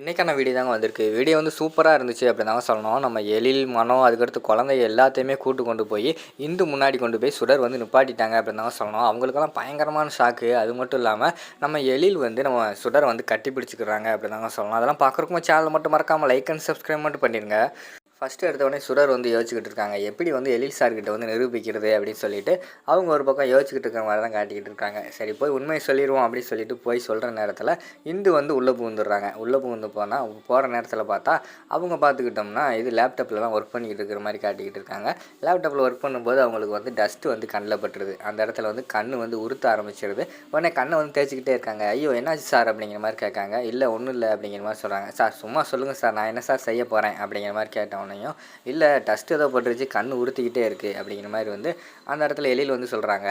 இன்றைக்கான வீடியோ தாங்க வந்திருக்கு. வீடியோ வந்து சூப்பராக இருந்துச்சு அப்படின்னு தாங்க சொல்லணும். நம்ம எழில் மனம் அதுக்கடுத்து குழந்தை எல்லாத்தையுமே கூட்டு கொண்டு போய் இந்து முன்னாடி கொண்டு போய் சுடர் வந்து நிப்பாட்டிட்டாங்க அப்படின்னு தாங்க சொல்லணும். அவங்களுக்கெல்லாம் பயங்கரமான ஷாக்கு அது மட்டும் இல்லாமல் நம்ம எழில் வந்து நம்ம சுடரை வந்து கட்டி பிடிச்சிக்கிறாங்க அப்படின்னு தாங்க சொல்லணும். அதெல்லாம் பார்க்குறக்கும் சேனல் மட்டும் மறக்காமல் லைக் அண்ட் சப்ஸ்கிரைப் மட்டும் பண்ணிடுங்க ஃபஸ்ட்டு எடுத்தவொடனே சுடர் வந்து யோசிச்சுக்கிட்டு இருக்காங்க. எப்படி வந்து எழில் சார்கிட்ட வந்து நிரூபிக்கிறது அப்படின்னு சொல்லிட்டு அவங்க ஒரு பக்கம் யோசிச்சுக்கிட்டு இருக்கிற மாதிரி தான் காட்டிக்கிட்டு இருக்காங்க. சரி போய் உண்மையை சொல்லிடுவோம் அப்படின்னு சொல்லிட்டு போய் சொல்கிற நேரத்தில் இந்து வந்து உள்ளே புகுந்துடுறாங்க. உள்ளே புகுந்து போனால் போகிற நேரத்தில் பார்த்தா அவங்க பார்த்துக்கிட்டோம்னா இது லேப்டாப்பில் தான் ஒர்க் பண்ணிக்கிட்டு இருக்கிற மாதிரி காட்டிக்கிட்டு இருக்காங்க. லேப்டாப்பில் ஒர்க் பண்ணும்போது அவங்களுக்கு வந்து டஸ்ட்டு வந்து கண்ணில் பட்டுருது. அந்த இடத்துல வந்து கண் வந்து உறுத்த ஆரம்பிச்சிருது. உடனே கண்ணை வந்து தேய்ச்சிக்கிட்டே இருக்காங்க. ஐயோ என்னாச்சு சார் அப்படிங்கிற மாதிரி கேட்காங்க. இல்லை ஒன்றும் இல்லை அப்படிங்கிற மாதிரி சொல்கிறாங்க சார் சும்மா சொல்லுங்கள் சார் நான் என்ன சார் செய்ய போகிறேன் அப்படிங்கிற மாதிரி கேட்டோம் கேட்டவொடனையும் இல்லை டஸ்ட் ஏதோ பட்டுருச்சு கண் உறுத்திக்கிட்டே இருக்குது அப்படிங்கிற மாதிரி வந்து அந்த இடத்துல எழில் வந்து சொல்கிறாங்க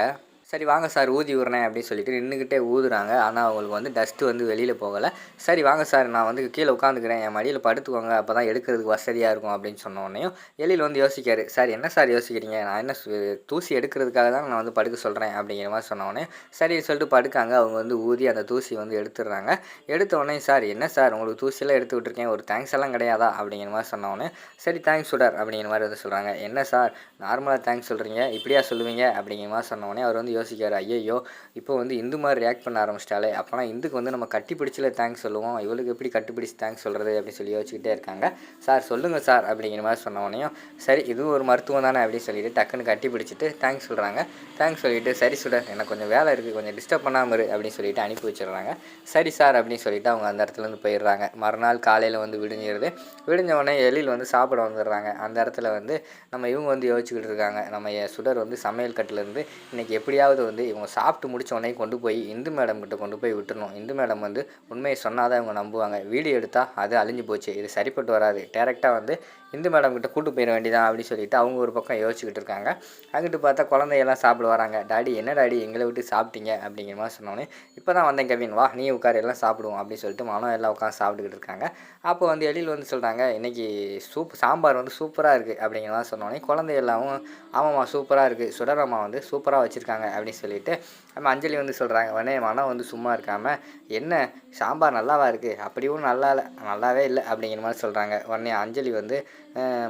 சரி வாங்க சார் ஊதி விட்றேன் அப்படின்னு சொல்லிட்டு நின்றுக்கிட்டே ஊதுறாங்க. ஆனால் அவங்களுக்கு வந்து டஸ்ட்டு வந்து வெளியில் போகலை. சரி வாங்க சார் நான் வந்து கீழே உட்காந்துக்கிறேன். என் மடியில் படுத்துக்கோங்க. அப்போ தான் எடுக்கிறதுக்கு வசதியாக இருக்கும் அப்படின்னு சொன்னோடனையும் எழில் வந்து யோசிக்காரு சார் என்ன சார் யோசிக்கிறீங்க? நான் என்ன சு- தூசி எடுக்கிறதுக்காக தான் நான் வந்து படுக்க சொல்கிறேன் அப்படிங்கிற மாதிரி சொன்னோடனே சரி சொல்லிட்டு படுக்காங்க. அவங்க வந்து ஊதி அந்த தூசி வந்து எடுத்துடுறாங்க. எடுத்த உடனே சார் என்ன சார் உங்களுக்கு தூசியெல்லாம் எடுத்து விட்ருக்கேன் ஒரு தேங்க்ஸ் எல்லாம் கிடையாதா? அப்படிங்கிற மாதிரி சொன்னோடனே சரி தேங்க்ஸ் சுடர் அப்படிங்கிற மாதிரி வந்து சொல்கிறாங்க என்ன சார் நார்மலாக தேங்க்ஸ் சொல்கிறீங்க இப்படியா சொல்லுவீங்க? அப்படிங்கிற மாதிரி சொன்னோடனே அவர் வந்து யோசிக்கிறார் ஐயையோ இப்போ வந்து இந்து மாதிரி ரியாக்ட் பண்ண ஆரம்பிச்சிட்டாலே அப்போனா இந்துக்கு வந்து நம்ம கட்டி தேங்க்ஸ் சொல்லுவோம் இவளுக்கு எப்படி கட்டிப்பிடிச்சு தேங்க்ஸ் சொல்கிறது அப்படின்னு சொல்லி யோசிச்சுக்கிட்டே இருக்காங்க. சார் சொல்லுங்கள் சார் அப்படிங்கிற மாதிரி சொன்ன உடனே சரி இதுவும் ஒரு மருத்துவம் தானே அப்படின்னு சொல்லிட்டு டக்குன்னு கட்டி பிடிச்சிட்டு தேங்க்ஸ் சொல்கிறாங்க தேங்க்ஸ் சொல்லிட்டு சரி சுடர் எனக்கு கொஞ்சம் வேலை இருக்குது கொஞ்சம் டிஸ்டர்ப் பண்ணாமல் இரு அப்படின்னு சொல்லிட்டு அனுப்பி வச்சிடுறாங்க. சரி சார் அப்படின்னு சொல்லிட்டு அவங்க அந்த இடத்துல இருந்து போயிடுறாங்க. மறுநாள் காலையில் வந்து விடிஞ்சிருது. விடிஞ்ச உடனே எழில் வந்து சாப்பிட வந்துடுறாங்க. அந்த இடத்துல வந்து நம்ம இவங்க வந்து யோசிச்சுக்கிட்டு இருக்காங்க. நம்ம சுடர் வந்து சமையல் கட்டிலேருந்து இன்னைக்கு எப்படியாவது வந்து இவங்க சாப்பிட்டு முடிச்ச உடனே கொண்டு போய் இந்து மேடம் கிட்ட கொண்டு போய் விட்டுருணும் இந்து மேடம் வந்து உண்மையை சொன்னால் தான் இவங்க நம்புவாங்க. வீடியோ எடுத்தால் அது அழிஞ்சு போச்சு. இது சரிப்பட்டு வராது. டேரெக்டாக வந்து இந்து மேடம் கிட்ட கூட்டு போயிட வேண்டியதான் அப்படின்னு சொல்லிட்டு அவங்க ஒரு பக்கம் யோசிச்சுக்கிட்டு இருக்காங்க. அங்கிட்டு பார்த்தா குழந்தையெல்லாம் சாப்பிட வராங்க. டாடி என்ன டாடி? எங்களை விட்டு சாப்பிட்டீங்க? அப்படிங்கிற மாதிரி சொன்னோன்னே இப்போ தான் வந்தேன் கவின். வா நீ உட்கார். எல்லாம் சாப்பிடுவோம். அப்படின்னு சொல்லிட்டு மனம் எல்லாம் உட்காந்து சாப்பிட்டுக்கிட்டு இருக்காங்க. அப்போ வந்து எழில் வந்து சொல்கிறாங்க இன்னைக்கு சூப் சாம்பார் வந்து சூப்பராக இருக்குது அப்படிங்கிற மாதிரி சொன்னோன்னே குழந்தை எல்லாமும் ஆமாம்மா சூப்பராக இருக்குது சுடரம்மா வந்து சூப்பராக வச்சுருக்காங்க. அப்படின்னு சொல்லிட்டு நம்ம அஞ்சலி வந்து சொல்கிறாங்க உடனே மனம் வந்து சும்மா இருக்காமல் என்ன? சாம்பார் நல்லாவா இருக்குது அப்படியும் நல்லா இல்லை நல்லாவே இல்லை. அப்படிங்கிற மாதிரி சொல்கிறாங்க உடனே அஞ்சலி வந்து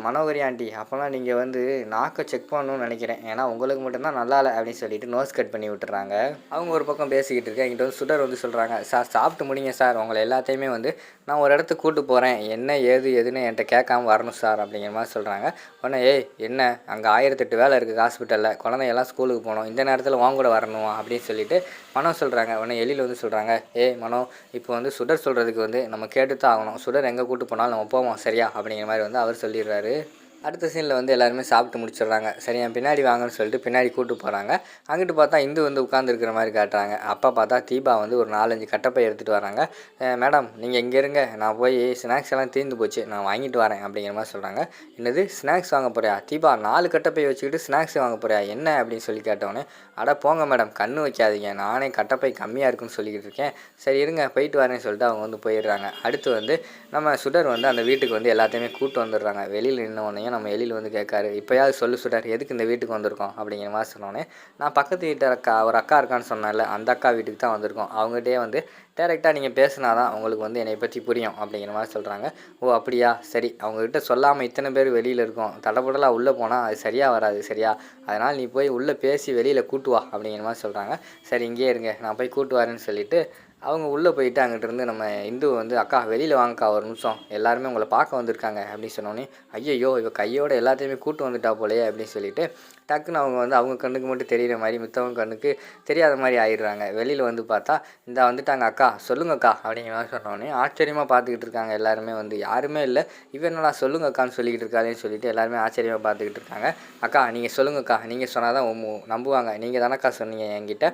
மனோகரி ஆண்டி அப்போல்லாம் நீங்கள் வந்து நாக்கை செக் பண்ணணும்னு நினைக்கிறேன். ஏன்னா உங்களுக்கு மட்டும்தான் நல்லா இல்லை அப்படின்னு சொல்லிட்டு நோஸ் கட் பண்ணி விட்டுறாங்க. அவங்க ஒரு பக்கம் பேசிக்கிட்டு இருக்கேன் என்கிட்ட வந்து சுடர் வந்து சொல்கிறாங்க சார் சாப்பிட்டு முடிங்க சார். உங்களை எல்லாத்தையுமே வந்து நான் ஒரு இடத்துக்கு கூப்பிட்டு போகிறேன் என்ன ஏது எதுன்னு என்கிட்ட கேட்காம வரணும் சார். அப்படிங்கிற மாதிரி சொல்கிறாங்க உடனே ஏய் என்ன? அங்கே ஆயிரத்தெட்டு வேலை இருக்குது ஹாஸ்பிட்டலில் குழந்தையெல்லாம் ஸ்கூலுக்கு போகணும். இந்த நேரத்தில் வாங்க கூட வரணும்? அப்படின்னு சொல்லிட்டு மனோ சொல்கிறாங்க உடனே எழில் வந்து சொல்கிறாங்க ஏ மனோ இப்போ வந்து சுடர் சொல்கிறதுக்கு வந்து நம்ம கேட்டு தான் ஆகணும். சுடர் எங்கே கூட்டு போனாலும் நம்ம போவோம் சரியா? அப்படிங்கிற மாதிரி வந்து அவர் சொல்லிடுறாரு. அடுத்த சீனில் வந்து எல்லாருமே சாப்பிட்டு முடிச்சிடுறாங்க. சரி என் பின்னாடி வாங்கன்னு சொல்லிட்டு பின்னாடி கூப்பிட்டு போகிறாங்க அங்கிட்டு பார்த்தா இந்து வந்து உட்காந்துருக்கிற மாதிரி காட்டுறாங்க. அப்போ பார்த்தா தீபா வந்து ஒரு நாலஞ்சு கட்டப்பை எடுத்துகிட்டு வராங்க. மேடம் நீங்கள் இங்கே இருங்க. நான் போய் ஸ்நாக்ஸ் எல்லாம் தீர்ந்து போச்சு. நான் வாங்கிட்டு வரேன் அப்படிங்கிற மாதிரி சொல்கிறாங்க என்னது? ஸ்நாக்ஸ் வாங்க போறியா? தீபா நாலு கட்டப்பை வச்சுக்கிட்டு ஸ்நாக்ஸ் வாங்க போறியா? என்ன? அப்படின்னு சொல்லி கேட்டவொடனே அட போங்க மேடம். கண்ணு வைக்காதீங்க. நானே கட்டப்பை கம்மியாக இருக்குன்னு சொல்லிக்கிட்டு இருக்கேன். சரி இருங்க. போயிட்டு வரேன்னு சொல்லிட்டு அவங்க வந்து போயிடுறாங்க. அடுத்து வந்து நம்ம சுடர் வந்து அந்த வீட்டுக்கு வந்து எல்லாத்தையுமே கூப்பிட்டு வந்துடுறாங்க. வெளியில் நின்ன உடனே நம்ம எழில் வந்து கேட்காரு இப்போயாவது சொல்லு சொல்கிறார் எதுக்கு இந்த வீட்டுக்கு வந்திருக்கோம்? அப்படிங்கிற மாதிரி சொன்னோன்னே நான் பக்கத்து வீட்டு அக்கா ஒரு அக்கா இருக்கான்னு சொன்னேன்ல அந்த அக்கா வீட்டுக்கு தான் வந்திருக்கோம். அவங்ககிட்டயே வந்து டேரெக்டாக நீங்கள் பேசினா தான் உங்களுக்கு வந்து என்னை பற்றி புரியும் அப்படிங்கிற மாதிரி சொல்கிறாங்க ஓ அப்படியா? சரி. அவங்கக்கிட்ட சொல்லாமல் இத்தனை பேர் வெளியில் இருக்கோம். தடப்படலாக உள்ளே போனால் அது சரியாக வராது சரியா? அதனால் நீ போய் உள்ளே பேசி வெளியில் கூட்டு வா அப்படிங்கிற மாதிரி சொல்கிறாங்க சரி இங்கேயே இருங்க. நான் போய் கூட்டு வரேன்னு சொல்லிட்டு அவங்க உள்ளே போயிட்டு அங்கிட்டிருந்து நம்ம இந்து வந்து அக்கா வெளியில் வாங்கக்கா ஒரு நிமிஷம். எல்லாருமே உங்களை பார்க்க வந்திருக்காங்க அப்படின்னு சொன்னோன்னே ஐயையோ இவ கையோட எல்லாத்தையுமே கூட்டு வந்துட்டா போலயே அப்படின்னு சொல்லிட்டு டக்குன்னு அவங்க வந்து அவங்க கண்ணுக்கு மட்டும் தெரியிற மாதிரி மித்தவங்க கண்ணுக்கு தெரியாத மாதிரி ஆயிடுறாங்க. வெளியில் வந்து பார்த்தா இந்த வந்துட்டாங்க அக்கா சொல்லுங்கக்கா அப்படிங்கிற மாதிரி சொன்னோடனே ஆச்சரியமாக பார்த்துக்கிட்டு இருக்காங்க எல்லாருமே வந்து. யாருமே இல்லை இவன் என்னடா சொல்லுங்க அக்கான்னு சொல்லிக்கிட்டு இருக்காளேன்னு சொல்லிட்டு எல்லாருமே ஆச்சரியமாக பார்த்துக்கிட்டு இருக்காங்க. அக்கா நீங்கள் சொல்லுங்கக்கா நீங்கள் சொன்னால் தான் உம்மு- நம்புவாங்க. நீங்கள் தானக்கா சொன்னீங்க என்கிட்ட.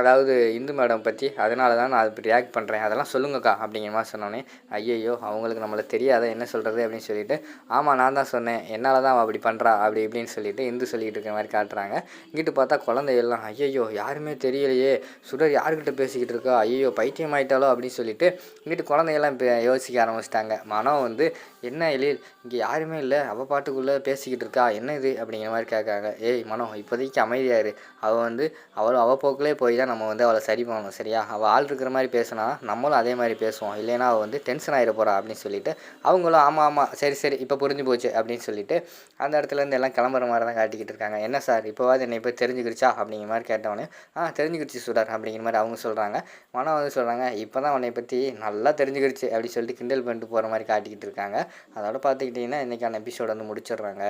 அதாவது இந்து மேடம் பற்றி அதனால தான் நான் அது ரியாக்ட் பண்ணுறேன் அதெல்லாம் சொல்லுங்கக்கா அப்படிங்கிற மாதிரி சொன்னோன்னே ஐயையோ அவங்களுக்கு நம்மளை தெரியாத என்ன சொல்கிறது அப்படின்னு சொல்லிட்டு ஆமாம் நான் தான் சொன்னேன். என்னால் தான் அவள் அப்படி பண்ணுறா அப்படி இப்படின்னு சொல்லிட்டு இந்து சொல்லிகிட்டு இருக்கேன் மாதிரி காட்டுறாங்க. இங்கிட்டு பார்த்தா குழந்தையெல்லாம் ஐயையோ யாருமே தெரியலையே. சுடர் யாருக்கிட்ட பேசிக்கிட்டு இருக்கா? ஐயோ பைத்தியம் ஆயிட்டாலோ அப்படின்னு சொல்லிட்டு இங்கிட்டு குழந்தையெல்லாம் இப்போ யோசிக்க ஆரம்பிச்சிட்டாங்க. மனம் வந்து என்ன எழில்? இங்கே யாருமே இல்லை. அவள் பாட்டுக்குள்ளே பேசிக்கிட்டு இருக்கா? என்ன இது? அப்படிங்கிற மாதிரி கேட்காங்க ஏய் மனம் இப்போதைக்கு அமைதியாரு அவள் வந்து அவள் அவள் போக்கிலே போய் தான் நம்ம வந்து அவளை சரி பண்ணணும் சரியா? அவள் ஆள் இருக்கிற மாதிரி பேசினா நம்மளும் அதே மாதிரி பேசுவோம். இல்லைன்னா அவள் வந்து டென்ஷன் ஆகிட போகிறா அப்படின்னு சொல்லிட்டு அவங்களும் ஆமாம் ஆமாம் சரி சரி இப்போ புரிஞ்சு போச்சு அப்படின்னு சொல்லிட்டு அந்த இடத்துலேருந்து எல்லாம் கிளம்புற மாதிரி தான் காட்டிக்கிட்டு இருக்காங்க. என்ன சார் இப்போவாது என்னை இப்போ தெரிஞ்சுக்கிடுச்சா? அப்படிங்கிற மாதிரி கேட்டவொடனே ஆ தெரிஞ்சுக்கிடுச்சு சுடார் அப்படிங்கிற மாதிரி அவங்க சொல்கிறாங்க மனம் வந்து சொல்கிறாங்க இப்போ தான் உன்னை பற்றி நல்லா தெரிஞ்சுக்கிடுச்சு அப்படி சொல்லிட்டு கிண்டல் பண்ணிட்டு போகிற மாதிரி காட்டிக்கிட்டு இருக்காங்க. அதோட பார்த்துக்கிட்டிங்கன்னா இன்றைக்கான எபிசோடு வந்து முடிச்சிடுறாங்க.